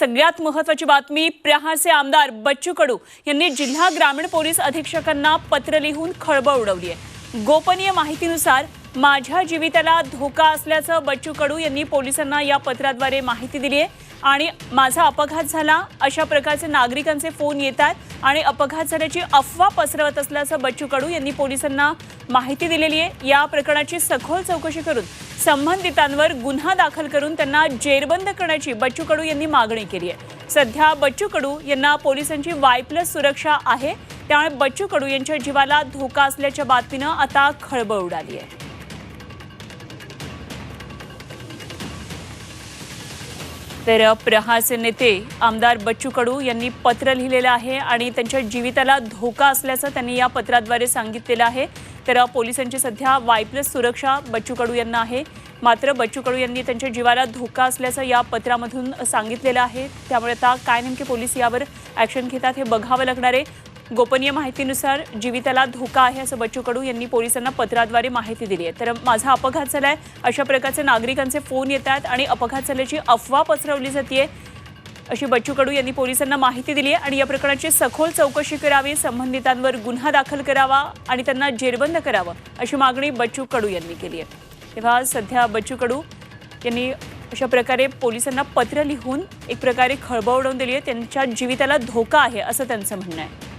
सगळ्यात महत्वाची बातमी प्रहारचे आमदार बच्चू कडू यांनी जिल्हा ग्रामीण पोलीस अधीक्षकांना पत्र लिहून खळबळ उडवली आहे गोपनीय माहितीनुसार माझ्या जीविताला धोका असल्याचं बच्चू कडू यांनी पोलिसांना या पत्राद्वारे माहिती दिली आहे आणि माझा अपघात झाला अशा प्रकारचे नागरिकांचे फोन येतात आणि अपघात झाल्याची अफवा पसरवत असल्याचं बच्चू कडू यांनी पोलिसांना माहिती दिलेली आहे या प्रकरणाची सखोल चौकशी करून संबंधितांवर गुन्हा दाखल करून त्यांना जेरबंद करण्याची बच्चू कडू यांनी मागणी केली आहे. सध्या बच्चू कडू यांना पोलिसांची वाय प्लस सुरक्षा आहे. त्यामुळे बच्चू कडू यांच्या जीवाला धोका असल्याच्या बातमीनं आता खळबळ उडाली आहे. तर प्रहारचे नेते आमदार बच्चू कडू यांनी पत्र लिहिलेलं आहे आणि त्यांच्या जीविताला धोका असल्याचं त्यांनी या पत्राद्वारे सांगितलेलं आहे. तर पोलिसांची सध्या वाय प्लस सुरक्षा बच्चू कडू यांना आहे. मात्र बच्चू कडू यांनी त्यांच्या जीवाला धोका असल्याचं या पत्रामधून सांगितलेलं आहे. त्यामुळे आता काय नेमके पोलीस यावर ॲक्शन घेतात हे बघावं लागणार आहे. गोपनीय माहितीनुसार जीविताला धोका आहे असं बच्चू कडू यांनी पोलिसांना पत्राद्वारे माहिती दिली आहे. तर माझा अपघात झालाय. अशा प्रकारचे नागरिकांचे फोन येतात आणि अपघात झाल्याची अफवा पसरवली जाते अशी बच्चू कडू यांनी पोलिसांना माहिती दिली आहे. आणि या प्रकरणाची सखोल चौकशी करावी संबंधितांवर गुन्हा दाखल करावा आणि त्यांना जेरबंद करावं अशी मागणी बच्चू कडू यांनी केली आहे. तेव्हा सध्या बच्चू कडू यांनी अशा प्रकारे पोलिसांना पत्र लिहून एक प्रकारे खळबळ उडवून दिली आहे. त्यांच्या जीविताला धोका आहे असं त्यांचं म्हणणं आहे.